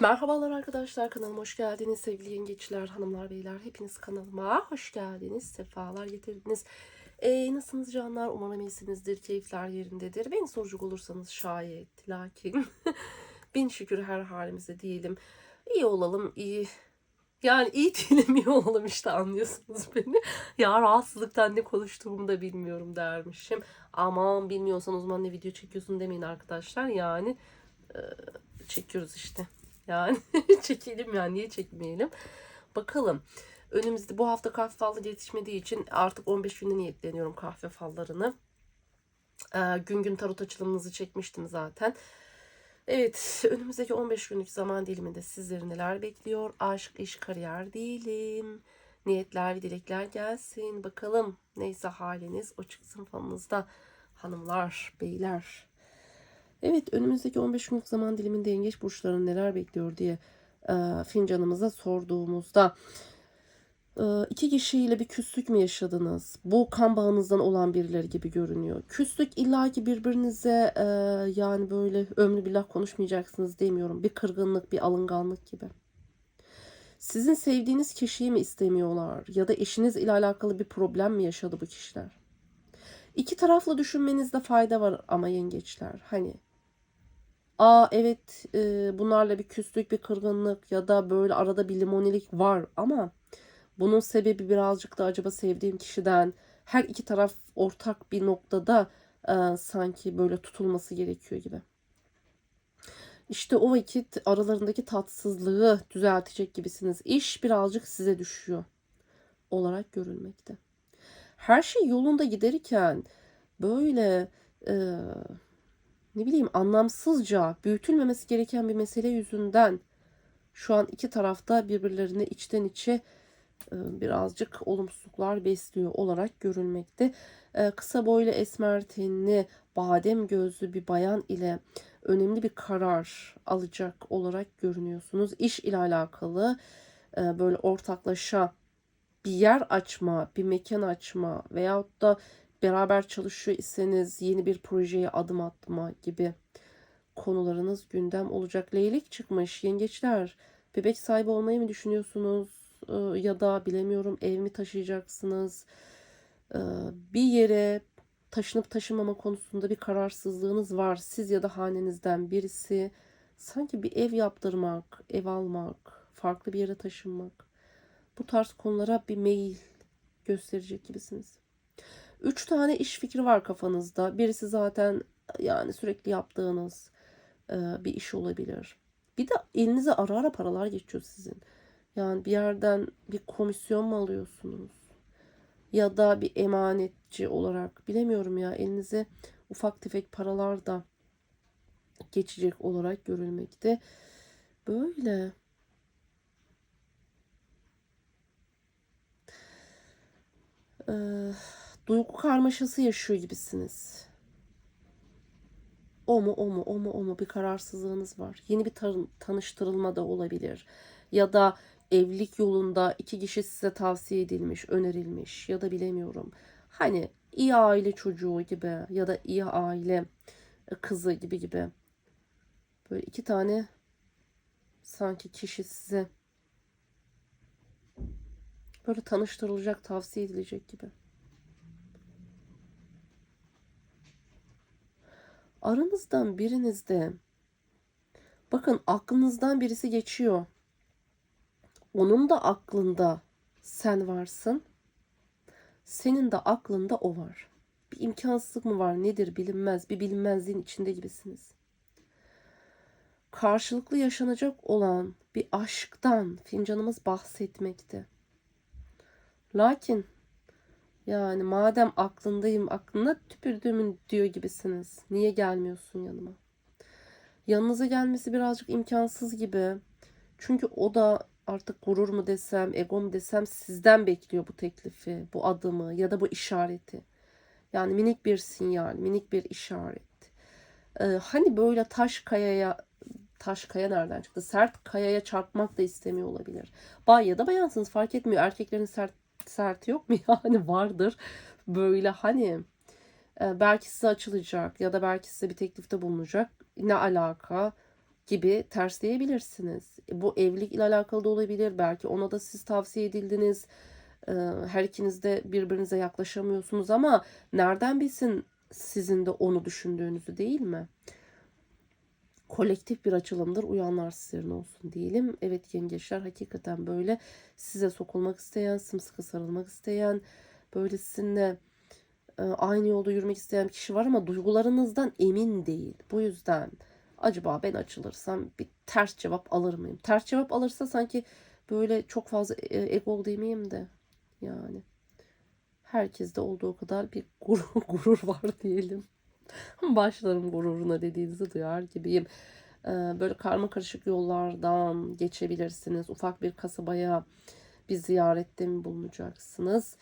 Merhabalar arkadaşlar kanalıma hoş geldiniz. Sevgili yengeçler hanımlar beyler hepiniz kanalıma hoş geldiniz. Sefalar getirdiniz. Ee, nasılsınız canlar? Umarım iyisinizdir keyifler yerindedir. Beni soracak olursanız şayet lakin bin şükür her halimizde diyelim. İyi olalım iyi. Yani iyi değilim iyi olalım işte anlıyorsunuz beni. Ya rahatsızlıktan ne konuştuğumu da bilmiyorum dermişim. Aman bilmiyorsan o zaman ne video çekiyorsun demeyin arkadaşlar. Yani e, çekiyoruz işte yani çekelim yani niye çekmeyelim. Bakalım. Önümüzde bu hafta kahve fallı yetişmediği için artık 15 günde niyetleniyorum kahve fallarını. Ee, gün gün tarot açılımınızı çekmiştim zaten. Evet önümüzdeki 15 günlük zaman diliminde sizleri neler bekliyor? Aşk, iş, kariyer diyelim. Niyetler, dilekler gelsin. Bakalım neyse haliniz o çıksın falınızda. Hanımlar, beyler. Evet önümüzdeki 15 günlük zaman diliminde yengeç burçlarını neler bekliyor diye e, fincanımıza sorduğumuzda e, iki kişiyle bir küslük mü yaşadınız? Bu kan bağınızdan olan birileri gibi görünüyor. Küslük illaki birbirinize e, yani böyle ömrü billah konuşmayacaksınız demiyorum. Bir kırgınlık, bir alınganlık gibi. Sizin sevdiğiniz kişiyi mi istemiyorlar? Ya da eşiniz ile alakalı bir problem mi yaşadı bu kişiler? İki taraflı düşünmenizde fayda var ama yengeçler. Hani aa evet e, bunlarla bir küslük, bir kırgınlık ya da böyle arada bir limonilik var ama bunun sebebi birazcık da acaba sevdiğim kişiden her iki taraf ortak bir noktada e, sanki böyle tutulması gerekiyor gibi. İşte o vakit aralarındaki tatsızlığı düzeltecek gibisiniz. İş birazcık size düşüyor olarak görülmekte. Her şey yolunda giderken böyle e, ne bileyim anlamsızca büyütülmemesi gereken bir mesele yüzünden şu an iki tarafta birbirlerine içten içe e, birazcık olumsuzluklar besliyor olarak görülmekte. E, kısa boylu esmer tenli badem gözlü bir bayan ile önemli bir karar alacak olarak görünüyorsunuz. İş ile alakalı e, böyle ortaklaşa bir yer açma, bir mekan açma veyahut da beraber çalışıyor iseniz yeni bir projeye adım atma gibi konularınız gündem olacak. Leylik çıkmış yengeçler. Bebek sahibi olmayı mı düşünüyorsunuz? Ee, ya da bilemiyorum ev mi taşıyacaksınız? Ee, bir yere taşınıp taşımama konusunda bir kararsızlığınız var. Siz ya da hanenizden birisi sanki bir ev yaptırmak, ev almak, farklı bir yere taşınmak. Bu tarz konulara bir meyil gösterecek gibisiniz. Üç tane iş fikri var kafanızda. Birisi zaten yani sürekli yaptığınız e, bir iş olabilir. Bir de elinize ara ara paralar geçiyor sizin. Yani bir yerden bir komisyon mu alıyorsunuz? Ya da bir emanetçi olarak bilemiyorum ya elinize ufak tefek paralar da geçecek olarak görülmekte. Böyle. Ee, duygu karmaşası yaşıyor gibisiniz. O mu o mu o mu o mu bir kararsızlığınız var. Yeni bir tanıştırılma da olabilir. Ya da evlilik yolunda iki kişi size tavsiye edilmiş, önerilmiş ya da bilemiyorum. Hani iyi aile çocuğu gibi ya da iyi aile kızı gibi gibi. Böyle iki tane sanki kişi size böyle tanıştırılacak, tavsiye edilecek gibi. Aranızdan birinizde bakın aklınızdan birisi geçiyor. Onun da aklında sen varsın. Senin de aklında o var. Bir imkansızlık mı var nedir bilinmez. Bir bilinmezliğin içinde gibisiniz. Karşılıklı yaşanacak olan bir aşktan fincanımız bahsetmekte. Lakin yani madem aklındayım aklına tüpürdüğümün diyor gibisiniz. Niye gelmiyorsun yanıma? Yanınıza gelmesi birazcık imkansız gibi. Çünkü o da artık gurur mu desem, ego mu desem sizden bekliyor bu teklifi, bu adımı ya da bu işareti. Yani minik bir sinyal, minik bir işaret. Ee, hani böyle taş kayaya, taş kaya nereden çıktı? Sert kayaya çarpmak da istemiyor olabilir. Bay ya da bayansınız fark etmiyor. Erkeklerin sert serti yok mu? Yani vardır. Böyle hani e, belki size açılacak ya da belki size bir teklifte bulunacak. Ne alaka? gibi tersleyebilirsiniz. Bu evlilik ile alakalı da olabilir. Belki ona da siz tavsiye edildiniz. Ee, Her ikiniz de birbirinize yaklaşamıyorsunuz ama nereden bilsin sizin de onu düşündüğünüzü değil mi? Kolektif bir açılımdır. Uyanlar sizlerin olsun diyelim. Evet yengeçler hakikaten böyle size sokulmak isteyen, sımsıkı sarılmak isteyen, böyle sizinle e, aynı yolda yürümek isteyen kişi var ama duygularınızdan emin değil. Bu yüzden acaba ben açılırsam bir ters cevap alır mıyım? Ters cevap alırsa sanki böyle çok fazla e, ego demeyeyim de yani herkeste olduğu kadar bir gurur, gurur var diyelim. Başlarım gururuna dediğinizi duyar gibiyim. Ee, Böyle karma karışık yollardan geçebilirsiniz. Ufak bir kasabaya bir ziyarette mi bulunacaksınız?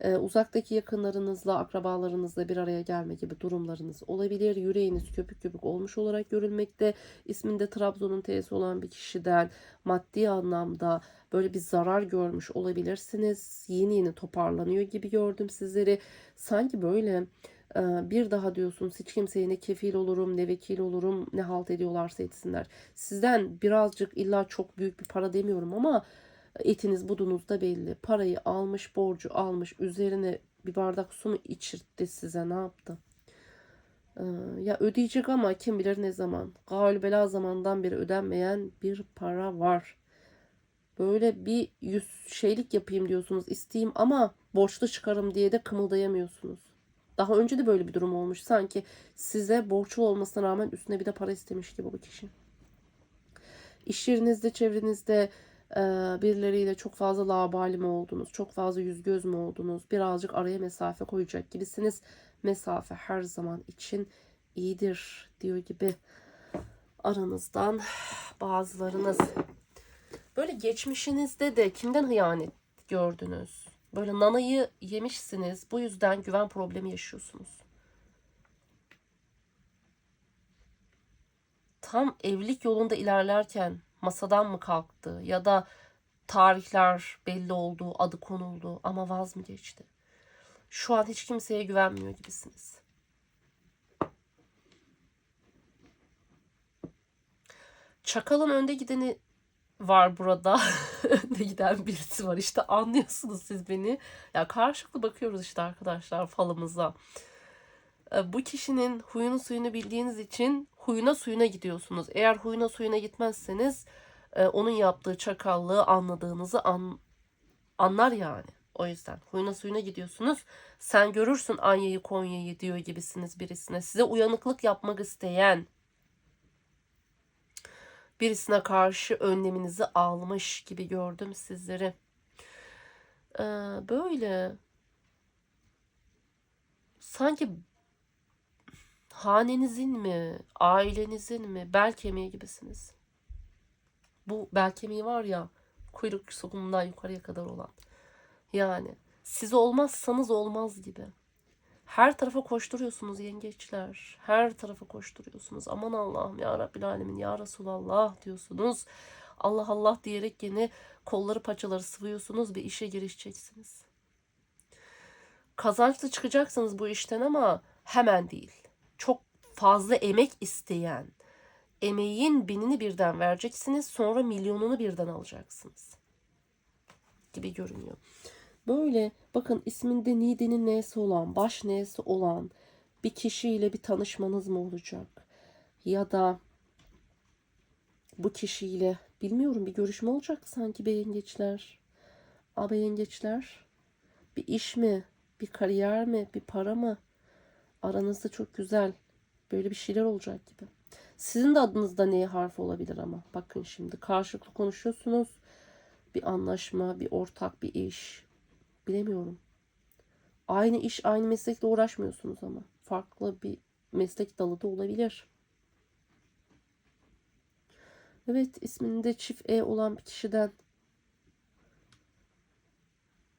Ee, uzaktaki yakınlarınızla, akrabalarınızla bir araya gelme gibi durumlarınız olabilir. Yüreğiniz köpük köpük olmuş olarak görülmekte. İsminde Trabzon'un T'si olan bir kişiden maddi anlamda böyle bir zarar görmüş olabilirsiniz. Yeni yeni toparlanıyor gibi gördüm sizleri. Sanki böyle bir daha diyorsunuz hiç kimseye ne kefil olurum ne vekil olurum ne halt ediyorlarsa etsinler. Sizden birazcık illa çok büyük bir para demiyorum ama etiniz budunuz da belli. Parayı almış borcu almış üzerine bir bardak su mu içirtti size ne yaptı? Ya ödeyecek ama kim bilir ne zaman. Bela zamandan beri ödenmeyen bir para var. Böyle bir yüz şeylik yapayım diyorsunuz isteyeyim ama borçlu çıkarım diye de kımıldayamıyorsunuz. Daha önce de böyle bir durum olmuş. Sanki size borçlu olmasına rağmen üstüne bir de para istemiş gibi bu kişi. İş yerinizde, çevrenizde e, birileriyle çok fazla labali mi oldunuz? Çok fazla yüz göz mü oldunuz? Birazcık araya mesafe koyacak gibisiniz. Mesafe her zaman için iyidir diyor gibi aranızdan bazılarınız. Böyle geçmişinizde de kimden hıyanet gördünüz? Böyle nanayı yemişsiniz. Bu yüzden güven problemi yaşıyorsunuz. Tam evlilik yolunda ilerlerken masadan mı kalktı ya da tarihler belli oldu, adı konuldu ama vaz mı geçti? Şu an hiç kimseye güvenmiyor gibisiniz. Çakalın önde gideni var burada. önde giden birisi var. İşte anlıyorsunuz siz beni. Ya karşılıklı bakıyoruz işte arkadaşlar falımıza. E, Bu kişinin huyunu suyunu bildiğiniz için huyuna suyuna gidiyorsunuz. Eğer huyuna suyuna gitmezseniz e, onun yaptığı çakallığı anladığınızı an, anlar yani. O yüzden huyuna suyuna gidiyorsunuz. Sen görürsün Anya'yı Konya'yı diyor gibisiniz birisine. Size uyanıklık yapmak isteyen birisine karşı önleminizi almış gibi gördüm sizleri. Ee, böyle sanki hanenizin mi, ailenizin mi bel kemiği gibisiniz. Bu bel kemiği var ya kuyruk sokumundan yukarıya kadar olan. Yani siz olmazsanız olmaz gibi. Her tarafa koşturuyorsunuz yengeçler. Her tarafa koşturuyorsunuz. Aman Allah'ım ya Rabbil Alemin ya Resulallah diyorsunuz. Allah Allah diyerek yine kolları paçaları sıvıyorsunuz ve işe girişeceksiniz. Kazançlı çıkacaksınız bu işten ama hemen değil. Çok fazla emek isteyen, emeğin binini birden vereceksiniz sonra milyonunu birden alacaksınız gibi görünüyor. Böyle bakın isminde Nide'nin nesi olan, baş nesi olan bir kişiyle bir tanışmanız mı olacak? Ya da bu kişiyle bilmiyorum bir görüşme olacak sanki be yengeçler. Abi yengeçler bir iş mi, bir kariyer mi, bir para mı? Aranızda çok güzel böyle bir şeyler olacak gibi. Sizin de adınızda ne harf olabilir ama. Bakın şimdi karşılıklı konuşuyorsunuz. Bir anlaşma, bir ortak bir iş. Bilemiyorum. Aynı iş, aynı meslekle uğraşmıyorsunuz ama. Farklı bir meslek dalı da olabilir. Evet, isminde çift E olan bir kişiden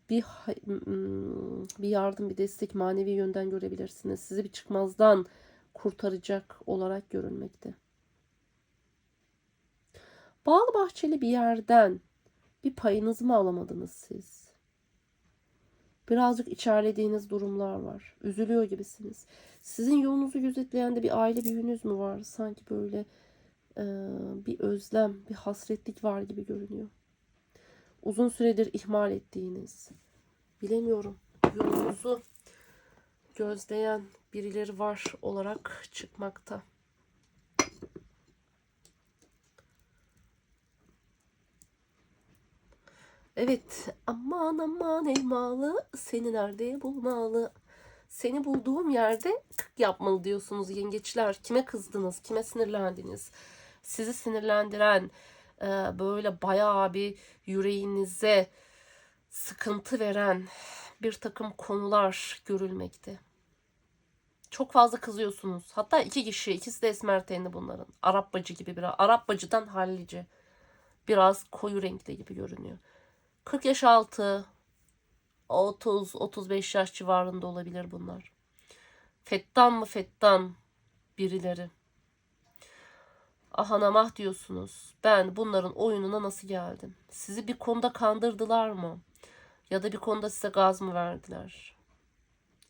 bir hmm, bir yardım, bir destek manevi yönden görebilirsiniz. Sizi bir çıkmazdan kurtaracak olarak görünmekte. Bağlı bahçeli bir yerden bir payınızı mı alamadınız siz? Birazcık içerlediğiniz durumlar var. Üzülüyor gibisiniz. Sizin yolunuzu gözetleyen de bir aile büyüğünüz mü var? Sanki böyle Ee, bir özlem, bir hasretlik var gibi görünüyor. Uzun süredir ihmal ettiğiniz, bilemiyorum, yolunuzu gözleyen birileri var olarak çıkmakta. Evet, aman aman elmalı, seni nerede bulmalı? Seni bulduğum yerde kık yapmalı diyorsunuz yengeçler. Kime kızdınız, kime sinirlendiniz? Sizi sinirlendiren, e, böyle bayağı bir yüreğinize sıkıntı veren bir takım konular görülmekte. Çok fazla kızıyorsunuz. Hatta iki kişi, ikisi de esmer tenli bunların. Arap bacı gibi biraz. Arap bacıdan hallice. Biraz koyu renkli gibi görünüyor. 40 yaş altı, 30-35 yaş civarında olabilir bunlar. Fettan mı fettan birileri. Ah anam ah diyorsunuz. Ben bunların oyununa nasıl geldim? Sizi bir konuda kandırdılar mı? Ya da bir konuda size gaz mı verdiler?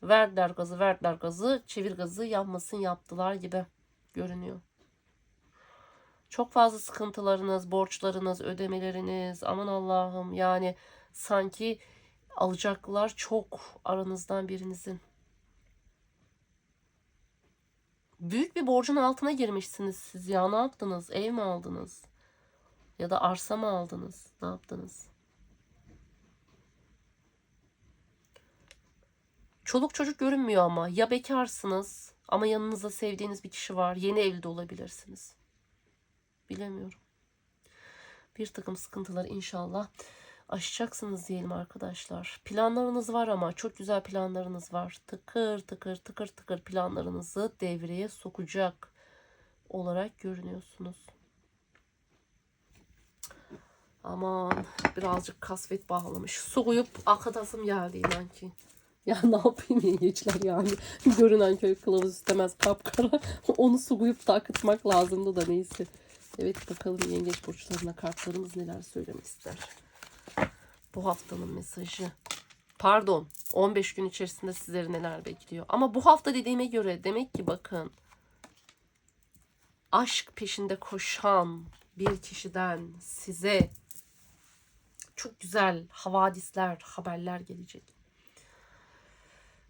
Verdiler gazı, verdiler gazı, çevir gazı yanmasın yaptılar gibi görünüyor. Çok fazla sıkıntılarınız, borçlarınız, ödemeleriniz, aman Allah'ım yani sanki alacaklar çok aranızdan birinizin. Büyük bir borcun altına girmişsiniz siz ya. Ne yaptınız? Ev mi aldınız? Ya da arsa mı aldınız? Ne yaptınız? Çoluk çocuk görünmüyor ama. Ya bekarsınız ama yanınızda sevdiğiniz bir kişi var. Yeni evli olabilirsiniz. Bilemiyorum. Bir takım sıkıntılar inşallah aşacaksınız diyelim arkadaşlar. Planlarınız var ama çok güzel planlarınız var. Tıkır tıkır tıkır tıkır planlarınızı devreye sokacak olarak görünüyorsunuz. Aman birazcık kasvet bağlamış. Su koyup akatasım geldi inan ki. Ya ne yapayım yengeçler yani. Görünen köy kılavuz istemez kapkara. Onu su koyup da akıtmak lazımdı da neyse. Evet bakalım yengeç burçlarına kartlarımız neler söylemek ister. Bu haftanın mesajı. Pardon 15 gün içerisinde sizleri neler bekliyor. Ama bu hafta dediğime göre demek ki bakın aşk peşinde koşan bir kişiden size çok güzel havadisler, haberler gelecek.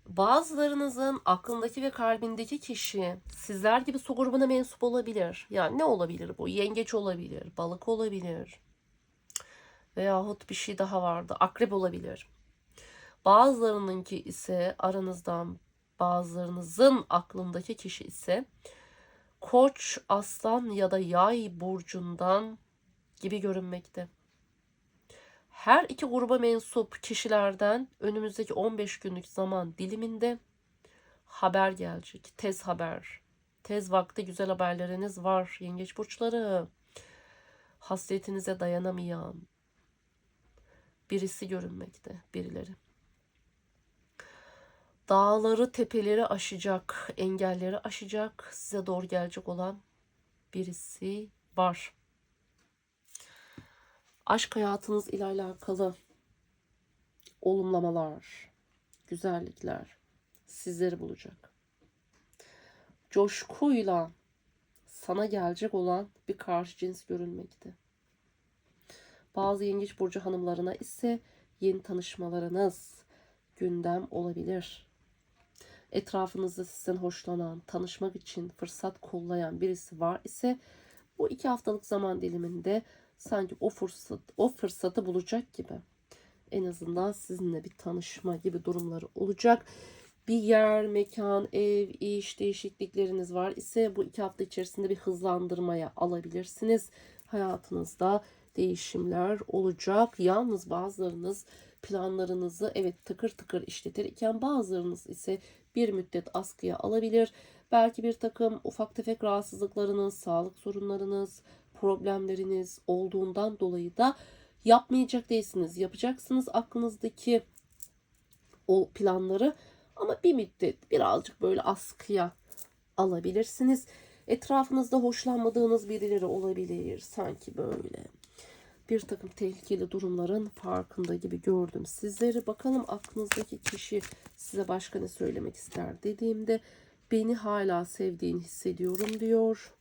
Bazılarınızın aklındaki ve kalbindeki kişi sizler gibi su grubuna mensup olabilir. Yani ne olabilir bu? Yengeç olabilir, balık olabilir. Veyahut bir şey daha vardı. Akrep olabilir. Bazılarınınki ise aranızdan bazılarınızın aklındaki kişi ise koç, aslan ya da yay burcundan gibi görünmekte her iki gruba mensup kişilerden önümüzdeki 15 günlük zaman diliminde haber gelecek. Tez haber. Tez vakti güzel haberleriniz var. Yengeç burçları. Hasretinize dayanamayan birisi görünmekte. Birileri. Dağları, tepeleri aşacak, engelleri aşacak, size doğru gelecek olan birisi var aşk hayatınız ile alakalı olumlamalar, güzellikler sizleri bulacak. Coşkuyla sana gelecek olan bir karşı cins görünmekte. Bazı yengeç burcu hanımlarına ise yeni tanışmalarınız gündem olabilir. Etrafınızda sizden hoşlanan, tanışmak için fırsat kollayan birisi var ise bu iki haftalık zaman diliminde sanki o fırsat o fırsatı bulacak gibi. En azından sizinle bir tanışma gibi durumları olacak. Bir yer, mekan, ev, iş değişiklikleriniz var ise bu iki hafta içerisinde bir hızlandırmaya alabilirsiniz. Hayatınızda değişimler olacak. Yalnız bazılarınız planlarınızı evet tıkır tıkır işletirken bazılarınız ise bir müddet askıya alabilir. Belki bir takım ufak tefek rahatsızlıklarınız, sağlık sorunlarınız, problemleriniz olduğundan dolayı da yapmayacak değilsiniz. Yapacaksınız aklınızdaki o planları ama bir müddet birazcık böyle askıya alabilirsiniz. Etrafınızda hoşlanmadığınız birileri olabilir. Sanki böyle bir takım tehlikeli durumların farkında gibi gördüm sizleri. Bakalım aklınızdaki kişi size başka ne söylemek ister dediğimde beni hala sevdiğini hissediyorum diyor.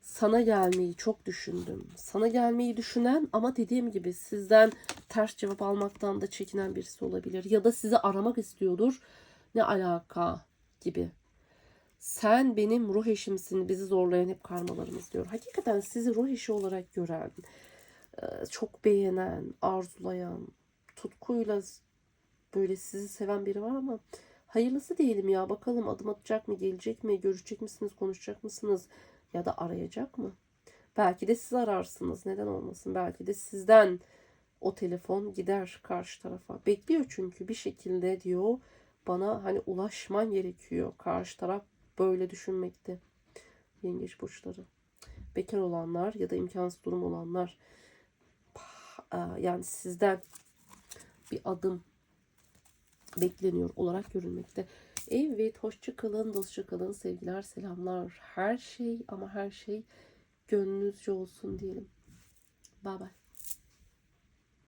Sana gelmeyi çok düşündüm. Sana gelmeyi düşünen ama dediğim gibi sizden ters cevap almaktan da çekinen birisi olabilir. Ya da sizi aramak istiyordur. Ne alaka gibi. Sen benim ruh eşimsin, bizi zorlayan hep karmalarımız diyor. Hakikaten sizi ruh eşi olarak gören, e, çok beğenen, arzulayan, tutkuyla böyle sizi seven biri var ama hayırlısı diyelim ya. Bakalım adım atacak mı, gelecek mi, görüşecek misiniz, konuşacak mısınız ya da arayacak mı? Belki de siz ararsınız. Neden olmasın? Belki de sizden o telefon gider karşı tarafa. Bekliyor çünkü bir şekilde diyor bana hani ulaşman gerekiyor. Karşı taraf böyle düşünmekte. Yengeç burçları. Bekar olanlar ya da imkansız durum olanlar Aa, yani sizden bir adım bekleniyor olarak görülmekte. Evet, hoşça kalın, dostça kalın, sevgiler, selamlar. Her şey ama her şey gönlünüzce olsun diyelim. Bye bye.